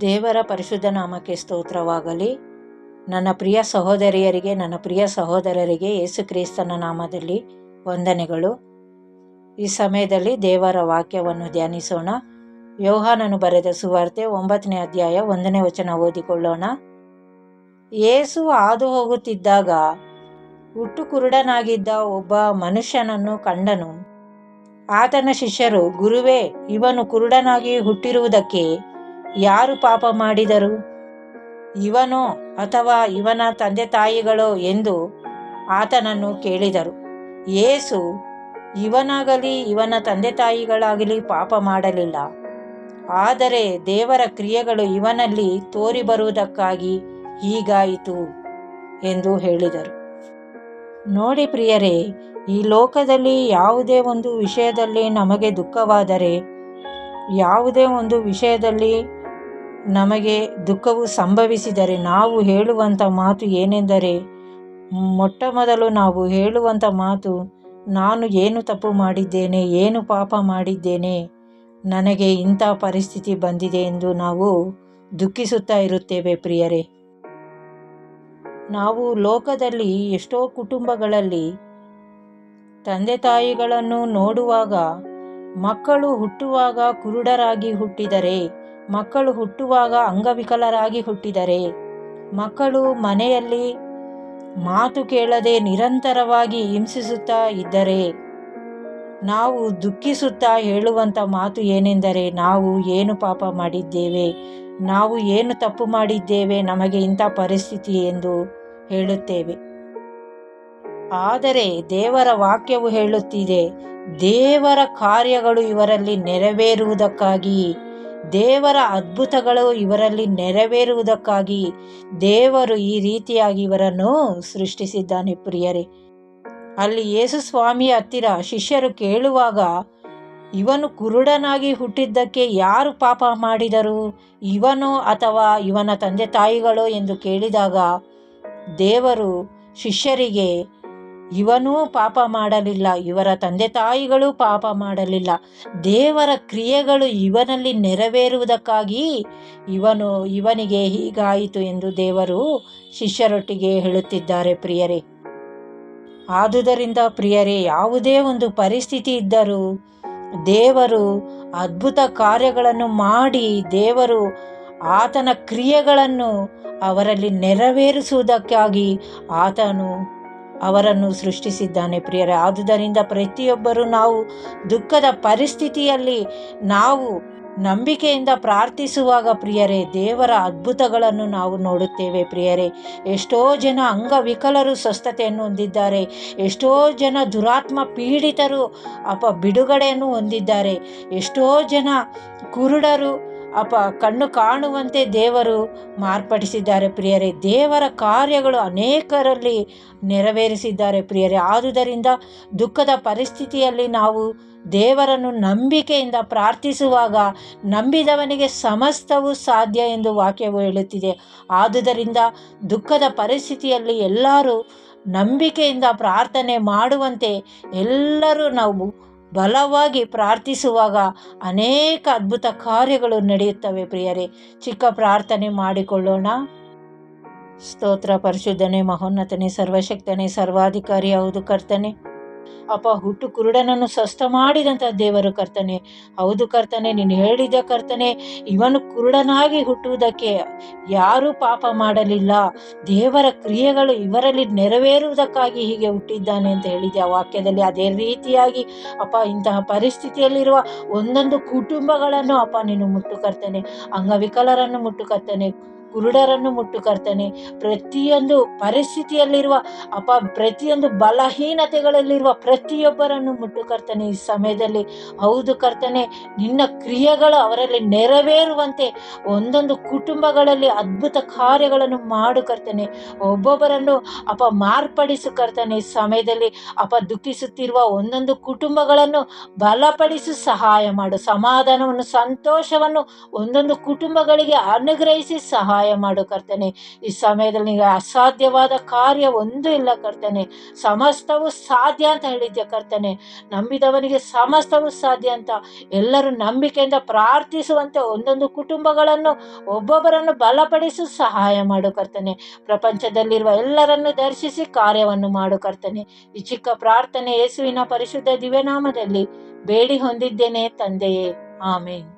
ದೇವರ ಪರಿಶುದ್ಧ ನಾಮಕ್ಕೆ ಸ್ತೋತ್ರವಾಗಲಿ. ನನ್ನ ಪ್ರಿಯ ಸಹೋದರಿಯರಿಗೆ, ನನ್ನ ಪ್ರಿಯ ಸಹೋದರರಿಗೆ ಯೇಸು ಕ್ರಿಸ್ತನ ನಾಮದಲ್ಲಿ ವಂದನೆಗಳು. ಈ ಸಮಯದಲ್ಲಿ ದೇವರ ವಾಕ್ಯವನ್ನು ಧ್ಯಾನಿಸೋಣ. ಯೋಹಾನನು ಬರೆದ ಸುವಾರ್ತೆ ಒಂಬತ್ತನೇ ಅಧ್ಯಾಯ ಒಂದನೇ ವಚನ ಓದಿಕೊಳ್ಳೋಣ. ಯೇಸು ಹಾದು ಹೋಗುತ್ತಿದ್ದಾಗ ಹುಟ್ಟು ಕುರುಡನಾಗಿದ್ದ ಒಬ್ಬ ಮನುಷ್ಯನನ್ನು ಕಂಡನು. ಆತನ ಶಿಷ್ಯರು, ಗುರುವೇ, ಇವನು ಕುರುಡನಾಗಿ ಹುಟ್ಟಿರುವುದಕ್ಕೆ ಯಾರು ಪಾಪ ಮಾಡಿದರು? ಇವನೋ ಅಥವಾ ಇವನ ತಂದೆ ತಾಯಿಗಳೋ ಎಂದು ಆತನನ್ನು ಕೇಳಿದರು. ಯೇಸು ಇವನಾಗಲಿ ಇವನ ತಂದೆ ತಾಯಿಗಳಾಗಲಿ ಪಾಪ ಮಾಡಲಿಲ್ಲ. ಆದರೆ ದೇವರ ಕ್ರಿಯೆಗಳು ಇವನಲ್ಲಿ ತೋರಿ ಬರುವುದಕ್ಕಾಗಿ ಹೀಗಾಯಿತು ಎಂದು ಹೇಳಿದರು. ನೋಡಿ ಪ್ರಿಯರೇ, ಈ ಲೋಕದಲ್ಲಿ ಯಾವುದೇ ಒಂದು ವಿಷಯದಲ್ಲಿ ನಮಗೆ ದುಃಖವಾದರೆ, ಯಾವುದೇ ಒಂದು ವಿಷಯದಲ್ಲಿ ನಮಗೆ ದುಃಖವು ಸಂಭವಿಸಿದರೆ ನಾವು ಹೇಳುವಂಥ ಮಾತು ಏನೆಂದರೆ, ಮೊಟ್ಟ ಮೊದಲು ನಾವು ಹೇಳುವಂಥ ಮಾತು, ನಾನು ಏನು ತಪ್ಪು ಮಾಡಿದ್ದೇನೆ, ಏನು ಪಾಪ ಮಾಡಿದ್ದೇನೆ, ನನಗೆ ಇಂಥ ಪರಿಸ್ಥಿತಿ ಬಂದಿದೆ ಎಂದು ನಾವು ದುಃಖಿಸುತ್ತಾ ಇರುತ್ತೇವೆ ಪ್ರಿಯರೇ. ನಾವು ಲೋಕದಲ್ಲಿ ಎಷ್ಟೋ ಕುಟುಂಬಗಳಲ್ಲಿ ತಂದೆ ತಾಯಿಗಳನ್ನು ನೋಡುವಾಗ, ಮಕ್ಕಳು ಹುಟ್ಟುವಾಗ ಕುರುಡರಾಗಿ ಹುಟ್ಟಿದರೆ ಮಕ್ಕಳು ಹುಟ್ಟುವಾಗ ಅಂಗವಿಕಲರಾಗಿ ಹುಟ್ಟಿದರೆ ಮಕ್ಕಳು ಮನೆಯಲ್ಲಿ ಮಾತು ಕೇಳದೆ ನಿರಂತರವಾಗಿ ಹಿಂಸಿಸುತ್ತಾ ಇದ್ದರೆ ನಾವು ದುಃಖಿಸುತ್ತಾ ಹೇಳುವಂಥ ಮಾತು ಏನೆಂದರೆ ನಾವು ಏನು ಪಾಪ ಮಾಡಿದ್ದೇವೆ, ನಾವು ಏನು ತಪ್ಪು ಮಾಡಿದ್ದೇವೆ ನಮಗೆ ಇಂಥ ಪರಿಸ್ಥಿತಿ ಎಂದು ಹೇಳುತ್ತೇವೆ. ಆದರೆ ದೇವರ ವಾಕ್ಯವು ಹೇಳುತ್ತಿದೆ, ದೇವರ ಕಾರ್ಯಗಳು ಇವರಲ್ಲಿ ನೆರವೇರುವುದಕ್ಕಾಗಿ ದೇವರ ಅದ್ಭುತಗಳು ಇವರಲ್ಲಿ ನೆರವೇರುವುದಕ್ಕಾಗಿ ದೇವರು ಈ ರೀತಿಯಾಗಿ ಇವರನ್ನು ಸೃಷ್ಟಿಸಿದ್ದಾನೆ ಪ್ರಿಯರೇ. ಅಲ್ಲಿ ಯೇಸು ಸ್ವಾಮಿಯ ಹತ್ತಿರ ಶಿಷ್ಯರು ಕೇಳುವಾಗ, ಇವನು ಕುರುಡನಾಗಿ ಹುಟ್ಟಿದ್ದಕ್ಕೆ ಯಾರು ಪಾಪ ಮಾಡಿದರು? ಇವನೋ ಅಥವಾ ಇವನ ತಂದೆ ತಾಯಿಗಳೋ? ಎಂದು ಕೇಳಿದಾಗ, ದೇವರು ಶಿಷ್ಯರಿಗೆ ಇವನೂ ಪಾಪ ಮಾಡಲಿಲ್ಲ, ಇವರ ತಂದೆ ತಾಯಿಗಳು ಪಾಪ ಮಾಡಲಿಲ್ಲ. ದೇವರ ಕ್ರಿಯೆಗಳು ಇವನಲ್ಲಿ ನೆರವೇರುವುದಕ್ಕಾಗಿ ಇವನು, ಇವನಿಗೆ ಹೀಗಾಯಿತು ಎಂದು ದೇವರು ಶಿಷ್ಯರೊಟ್ಟಿಗೆ ಹೇಳುತ್ತಿದ್ದಾರೆ ಪ್ರಿಯರೇ. ಆದುದರಿಂದ ಪ್ರಿಯರೇ, ಯಾವುದೇ ಒಂದು ಪರಿಸ್ಥಿತಿ ಇದ್ದರೂ ದೇವರು ಅದ್ಭುತ ಕಾರ್ಯಗಳನ್ನು ಮಾಡಿ ದೇವರು ಆತನ ಕ್ರಿಯೆಗಳನ್ನು ಅವರಲ್ಲಿ ನೆರವೇರಿಸುವುದಕ್ಕಾಗಿ ಆತನು ಅವರನ್ನು ಸೃಷ್ಟಿಸಿದ್ದಾನೆ ಪ್ರಿಯರೇ. ಆದುದರಿಂದ ಪ್ರತಿಯೊಬ್ಬರು ನಾವು ದುಃಖದ ಪರಿಸ್ಥಿತಿಯಲ್ಲಿ ನಾವು ನಂಬಿಕೆಯಿಂದ ಪ್ರಾರ್ಥಿಸುವಾಗ ಪ್ರಿಯರೇ, ದೇವರ ಅದ್ಭುತಗಳನ್ನು ನಾವು ನೋಡುತ್ತೇವೆ ಪ್ರಿಯರೇ. ಎಷ್ಟೋ ಜನ ಅಂಗವಿಕಲರು ಸ್ವಸ್ಥತೆಯನ್ನು ಹೊಂದಿದ್ದಾರೆ. ಎಷ್ಟೋ ಜನ ದುರಾತ್ಮ ಪೀಡಿತರು ಅಪ ಬಿಡುಗಡೆಯನ್ನು ಹೊಂದಿದ್ದಾರೆ. ಎಷ್ಟೋ ಜನ ಕುರುಡರು ಅಪ ಕಣ್ಣು ಕಾಣುವಂತೆ ದೇವರು ಮಾರ್ಪಡಿಸಿದ್ದಾರೆ ಪ್ರಿಯರೇ. ದೇವರ ಕಾರ್ಯಗಳು ಅನೇಕರಲ್ಲಿ ನೆರವೇರಿಸಿದ್ದಾರೆ ಪ್ರಿಯರೇ. ಆದುದರಿಂದ ದುಃಖದ ಪರಿಸ್ಥಿತಿಯಲ್ಲಿ ನಾವು ದೇವರನ್ನು ನಂಬಿಕೆಯಿಂದ ಪ್ರಾರ್ಥಿಸುವಾಗ ನಂಬಿದವನಿಗೆ ಸಮಸ್ತವೂ ಸಾಧ್ಯ ಎಂದು ವಾಕ್ಯವು ಹೇಳುತ್ತಿದೆ. ಆದುದರಿಂದ ದುಃಖದ ಪರಿಸ್ಥಿತಿಯಲ್ಲಿ ಎಲ್ಲರೂ ನಂಬಿಕೆಯಿಂದ ಪ್ರಾರ್ಥನೆ ಮಾಡುವಂತೆ ಎಲ್ಲರೂ ನಾವು ಬಲವಾಗಿ ಪ್ರಾರ್ಥಿಸುವಾಗ ಅನೇಕ ಅದ್ಭುತ ಕಾರ್ಯಗಳು ನಡೆಯುತ್ತವೆ ಪ್ರಿಯರೇ. ಚಿಕ್ಕ ಪ್ರಾರ್ಥನೆ ಮಾಡಿಕೊಳ್ಳೋಣ. ಸ್ತೋತ್ರ, ಪರಿಶುದ್ಧನೆ, ಮಹೋನ್ನತನೆ, ಸರ್ವಶಕ್ತನೆ, ಸರ್ವಾಧಿಕಾರಿ, ಹೌದು ಕರ್ತನೆ. ಅಪ್ಪ, ಹುಟ್ಟು ಕುರುಡನನ್ನು ಸ್ವಸ್ಥ ಮಾಡಿದಂಥ ದೇವರು ಕರ್ತನೆ. ಹೌದು ಕರ್ತನೆ, ನೀನು ಹೇಳಿದ ಕರ್ತನೆ, ಇವನು ಕುರುಡನಾಗಿ ಹುಟ್ಟುವುದಕ್ಕೆ ಯಾರೂ ಪಾಪ ಮಾಡಲಿಲ್ಲ. ದೇವರ ಕ್ರಿಯೆಗಳು ಇವರಲ್ಲಿ ನೆರವೇರುವುದಕ್ಕಾಗಿ ಹೀಗೆ ಹುಟ್ಟಿದ್ದಾನೆ ಅಂತ ಹೇಳಿದೆ. ಆ ವಾಕ್ಯದಲ್ಲಿ ಅದೇ ರೀತಿಯಾಗಿ, ಅಪ್ಪ, ಇಂತಹ ಪರಿಸ್ಥಿತಿಯಲ್ಲಿರುವ ಒಂದೊಂದು ಕುಟುಂಬಗಳನ್ನು ಅಪ್ಪ, ನೀನು ಮುಟ್ಟು ಕರ್ತನೆ. ಅಂಗವಿಕಲರನ್ನು ಮುಟ್ಟು ಕರ್ತನೆ. ಕುರುಡರನ್ನು ಮುಟ್ಟು ಕರ್ತಾನೆ ಪ್ರತಿಯೊಂದು ಪರಿಸ್ಥಿತಿಯಲ್ಲಿರುವ ಅಪ ಪ್ರತಿಯೊಂದು ಬಲಹೀನತೆಗಳಲ್ಲಿರುವ ಪ್ರತಿಯೊಬ್ಬರನ್ನು ಮುಟ್ಟು ಕರ್ತಾನೆ ಈ ಸಮಯದಲ್ಲಿ. ಹೌದು ಕರ್ತನೆ, ನಿನ್ನ ಕ್ರಿಯೆಗಳು ಅವರಲ್ಲಿ ನೆರವೇರುವಂತೆ ಒಂದೊಂದು ಕುಟುಂಬಗಳಲ್ಲಿ ಅದ್ಭುತ ಕಾರ್ಯಗಳನ್ನು ಮಾಡು ಕರ್ತನೆ. ಒಬ್ಬೊಬ್ಬರನ್ನು ಅಪ ಮಾರ್ಪಡಿಸು ಕರ್ತನೆ ಈ ಸಮಯದಲ್ಲಿ. ಅಪ ದುಃಖಿಸುತ್ತಿರುವ ಒಂದೊಂದು ಕುಟುಂಬಗಳನ್ನು ಬಲಪಡಿಸು ಸಹಾಯ ಮಾಡು. ಸಮಾಧಾನವನ್ನು, ಸಂತೋಷವನ್ನು ಒಂದೊಂದು ಕುಟುಂಬಗಳಿಗೆ ಅನುಗ್ರಹಿಸಿ ಸಹಾಯ ಸಹಾಯ ಮಾಡು ಕರ್ತನೆ. ಈ ಸಮಯದಲ್ಲಿ ಅಸಾಧ್ಯವಾದ ಕಾರ್ಯ ಒಂದೂ ಇಲ್ಲ ಕರ್ತನೆ. ಸಮಸ್ತವು ಸಾಧ್ಯ ಅಂತ ಹೇಳಿದ್ಯ ಕರ್ತನೆ. ನಂಬಿದವನಿಗೆ ಸಮಸ್ತವು ಸಾಧ್ಯ ಅಂತ. ಎಲ್ಲರೂ ನಂಬಿಕೆಯಿಂದ ಪ್ರಾರ್ಥಿಸುವಂತೆ ಒಂದೊಂದು ಕುಟುಂಬಗಳನ್ನು ಒಬ್ಬೊಬ್ಬರನ್ನು ಬಲಪಡಿಸು ಸಹಾಯ ಮಾಡು ಕರ್ತನೆ. ಪ್ರಪಂಚದಲ್ಲಿರುವ ಎಲ್ಲರನ್ನು ದರ್ಶಿಸಿ ಕಾರ್ಯವನ್ನು ಮಾಡು ಕರ್ತನೆ. ಈ ಚಿಕ್ಕ ಪ್ರಾರ್ಥನೆ ಯೇಸುವಿನ ಪರಿಶುದ್ಧ ದಿವ್ಯನಾಮದಲ್ಲಿ ಬೇಡಿ ಹೊಂದಿದ್ದೇನೆ ತಂದೆಯೇ. ಆಮೇನ್.